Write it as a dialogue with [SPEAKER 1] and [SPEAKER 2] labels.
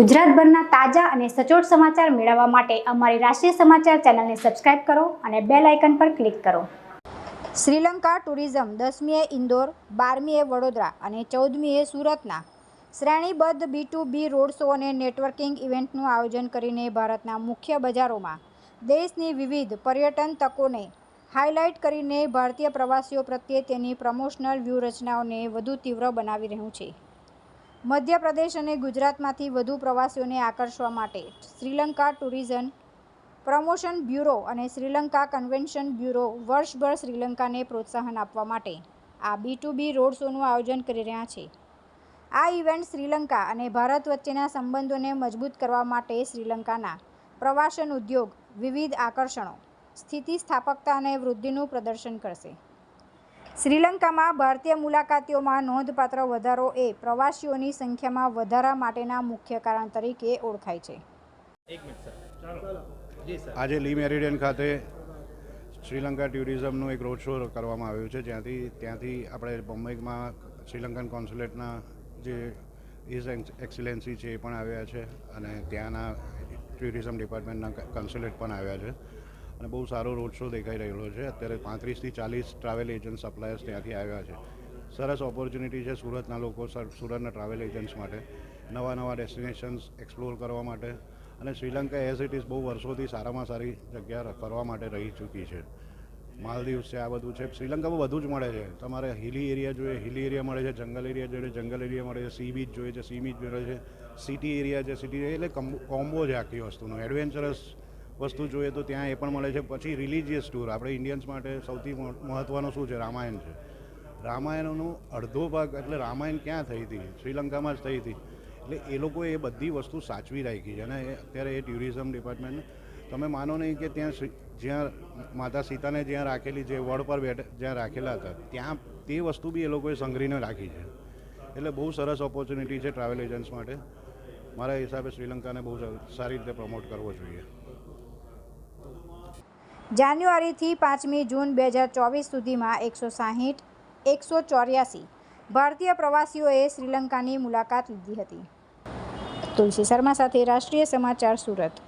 [SPEAKER 1] ગુજરાતભરના તાજા અને સચોટ સમાચાર મેળવવા માટે અમારી રાષ્ટ્રીય સમાચાર ચેનલને સબસ્ક્રાઇબ કરો અને બેલ આઇકન પર ક્લિક કરો. શ્રીલંકા ટુરિઝમ દસમીએ ઇન્દોર, બારમીએ વડોદરા અને ચૌદમીએ સુરતના. શ્રેણીબદ્ધ B to B road show અને નેટવર્કિંગ ઇવેન્ટનું આયોજન કરીને ભારતના મુખ્ય બજારોમાં દેશની વિવિધ પર્યટન તકોને હાઇલાઇટ કરીને ભારતીય પ્રવાસીઓ પ્રત્યે તેની પ્રમોશનલ વ્યૂહરચનાઓને વધુ તીવ્ર બનાવી રહ્યું છે. મધ્યપ્રદેશ અને ગુજરાતમાંથી વધુ પ્રવાસીઓને આકર્ષવા માટે શ્રીલંકા ટુરિઝમ પ્રમોશન બ્યુરો અને શ્રીલંકા કન્વેન્શન બ્યુરો વર્ષભર શ્રીલંકાને પ્રોત્સાહન આપવા માટે આ બી ટુ બી રોડ શોનું આયોજન કરી રહ્યા છે. આ ઇવેન્ટ શ્રીલંકા અને ભારત વચ્ચેના સંબંધોને મજબૂત કરવા માટે શ્રીલંકાના પ્રવાસન ઉદ્યોગ વિવિધ આકર્ષણો, સ્થિતિસ્થાપકતા અને વૃદ્ધિનું પ્રદર્શન કરશે. શ્રીલંકામાં ભારતીય મુલાકાતીઓમાં નોંધપાત્ર વધારો એ પ્રવાસીઓની સંખ્યામાં વધારા માટેના મુખ્ય કારણ તરીકે ઓળખાય છે.
[SPEAKER 2] એક મિનિટ સર. ચાલો. જી સર.
[SPEAKER 3] આજે લી મેરિડિયન ખાતે શ્રીલંકા ટુરિઝમનું એક રોડ શો કરવામાં આવ્યું છે જ્યાંથી ત્યાંથી આપણે બોમ્બેમાં શ્રીલંકન કોન્સ્યુલેટના જે ઇઝ એક્સિલેન્સી છે એ પણ આવ્યા છે અને ત્યાંના ટુરિઝમ ડિપાર્ટમેન્ટના કોન્સ્યુલેટ પણ આવ્યા છે. અને બહુ સારો રોડ શો દેખાઈ રહેલો છે. અત્યારે પાંત્રીસથી ચાલીસ ટ્રાવેલ એજન્ટ સપ્લાયર્સ ત્યાંથી આવ્યા છે. સરસ ઓપોર્ચ્યુનિટી છે સુરતના લોકો સર- સુરતના ટ્રાવેલ એજન્ટ્સ માટે. નવા નવા ડેસ્ટિનેશન્સ એક્સપ્લોર કરવા માટે. અને શ્રીલંકા એઝ ઇટ ઇઝ બહુ વર્ષોથી સારામાં સારી જગ્યા ફરવા માટે રહી ચૂકી છે. માલદીવ્સ છે, આ બધું છે. શ્રીલંકામાં બધું જ મળે છે. તમારે હિલી એરિયા જોઈએ હિલી એરિયા મળે છે જંગલ એરિયા જોઈએ જંગલ એરિયા મળે છે સી બીચ જોઈએ છે સી બીચ મળે છે. સિટી એરિયા છે સિટી એટલે કોમ્બો છે આખી વસ્તુનો. એડવેન્ચરસ વસ્તુ જોઈએ તો ત્યાં એ પણ મળે છે. પછી રિલિજિયસ ટૂર આપણે ઇન્ડિયન્સ માટે સૌથી મહ- મહત્ત્વનું શું છે? રામાયણ છે. રામાયણનો અડધો ભાગ એટલે રામાયણ ક્યાં થઈ હતી? શ્રીલંકામાં જ થઈ હતી. એટલે એ લોકોએ એ બધી વસ્તુ સાચવી રાખી છે. અને અત્યારે એ ટુરિઝમ ડિપાર્ટમેન્ટ તમે માનો નહીં કે ત્યાં જ્યાં માતા સીતાને જ્યાં રાખેલી જે વડ પર બેઠ, જ્યાં રાખેલા હતા, ત્યાં તે વસ્તુ બી એ લોકોએ સંઘરીને રાખી છે. એટલે બહુ સરસ ઓપોર્ચ્યુનિટી છે ટ્રાવેલ એજન્ટ્સ માટે. મારા હિસાબે શ્રીલંકાને બહુ સારી રીતે પ્રમોટ કરવો જોઈએ.
[SPEAKER 1] જાન્યુઆરીથી પાંચમી જૂન બે હજાર ચોવીસ સુધીમાં એકસો સાહીઠ, એકસો ચોર્યાસી ભારતીય પ્રવાસીઓએ શ્રીલંકાની મુલાકાત લીધી હતી. તુલસી શર્મા સાથે રાષ્ટ્રીય સમાચાર સુરત.